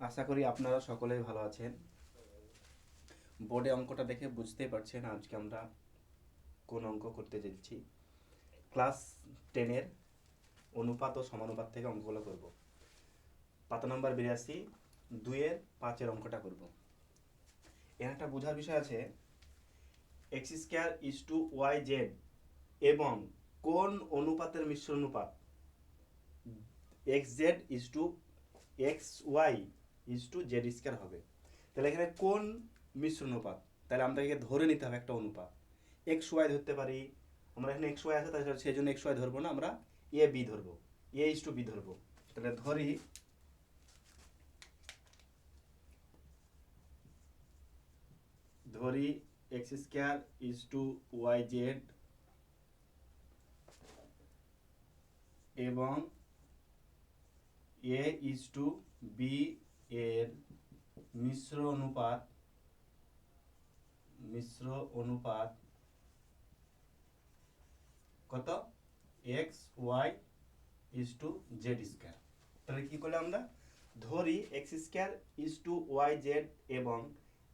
আশা করি আপনারা সকলেই ভালো আছেন। বোর্ডে অঙ্কটা দেখে বুঝতেই পারছেন আজকে আমরা কোন অঙ্ক করতে যাচ্ছি। ক্লাস টেনের অনুপাত ও সমানুপাত থেকে অঙ্কগুলো করব। পাতা নম্বর বিরাশি দুইয়ের পাঁচের অঙ্কটা করব। এর একটা বোঝার বিষয় আছে X square is to Y Z এবং কোন অনুপাতের মিশ্র অনুপাত? X Z is to X Y is to Z square হবে। তাহলে এখানে কোন মিশ্র অনুপাত? তাহলে আমাদেরকে ধরে নিতে হবে একটা অনুপাত। এক্স ওয়াই ধরতে পারি। আমরা এখানে এক্স ওয়াই আছে, তাহলে সেই জন্য এক্স ওয়াই ধরবো না, আমরা এ বি ধরবো। এ ইজ টু বি ধরবো। তাহলে ধরি ধরি X square is to Y Z এবং এ ইজ টু বি এর মিশ্র অনুপাত মিশ্র অনুপাত কত? X Y is to Z square তাহলে কি করলে আমরা? ধরি X square is to Y Z এবং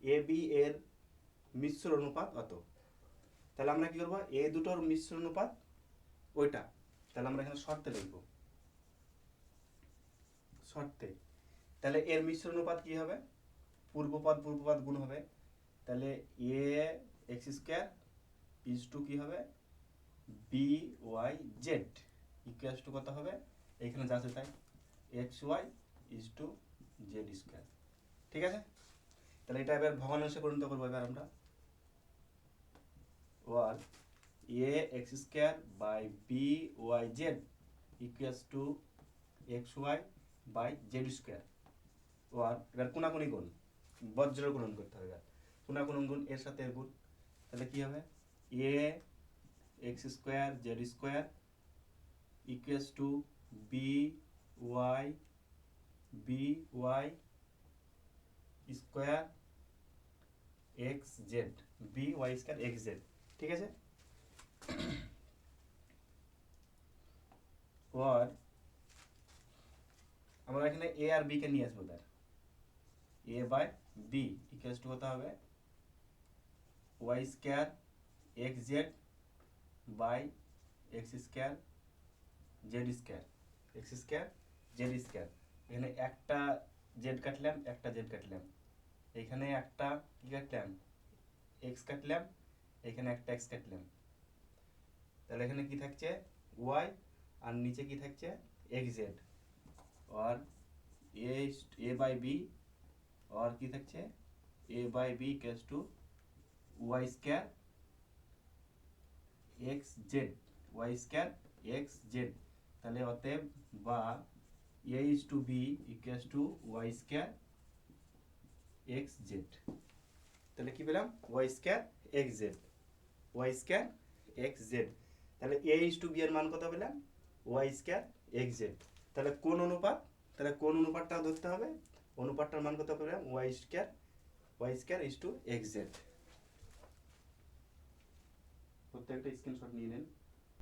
এ বি এর মিশ্র অনুপাত অত তাহলে আমরা কি করব? এ দুটোর মিশ্র অনুপাত ওইটা। তাহলে আমরা এখানে শর্তে লিখব। শর্তে। তাহলে এর মিশ্র অনুপাত কি হবে? পূর্বপদ পূর্বপদ গুণ হবে। তাহলে A X square is to কি হবে? B Y Z. Equals to কত হবে? এখানে যা আছে তাই। X Y is to Z square. ঠিক আছে? তাহলে এটা এবার ভগ্নাংশে পরিণত করব এবার আমরা। War A X square by B Y Z equals to X Y by Z square. War এবার কোনাকুনি গুণ বজ্র গুণন করতে হবে এবার। কোনাকুনি গুণ এর সাথে এর গুণ। তাহলে কি হবে? A, X square, Z square equals to B Y B Y square X Z, B Y square X Z. ঠিক আছে? ওর আমরা এখানে এ আর বি কে নিয়ে আসব তার A by B equals to হতে হবে Y square X Z by X square Z square X square Z square এখানে একটা জেড কাটলাম, একটা জেড কাটলাম। এখানে একটা কী কাটলাম? এক্স কাটলাম, এখানে একটা এক্স কাটলাম। তাহলে এখানে কি থাকছে? ওয়াই আর নিচে কি থাকছে? এক্স জেড আর এ বাই বি আর কি থাকছে? A by B equals to Y square X Z Y square X Z তাহলে অতএব বা A is to B equals to Y square X Z তাহলে কি পেলাম? Y square X Z Y square X Z তাহলে A is to B এর মান কত পেলাম? ওয়াই স্কোয়ার এক্স জেড তাহলে কোন অনুপাত? তাহলে কোন অনুপাতটা ধরতে হবে? অনুপাতটার মান কত পেলাম Y square Y square is to X Z প্রত্যেকটা স্ক্রিনশট নিয়ে নেন।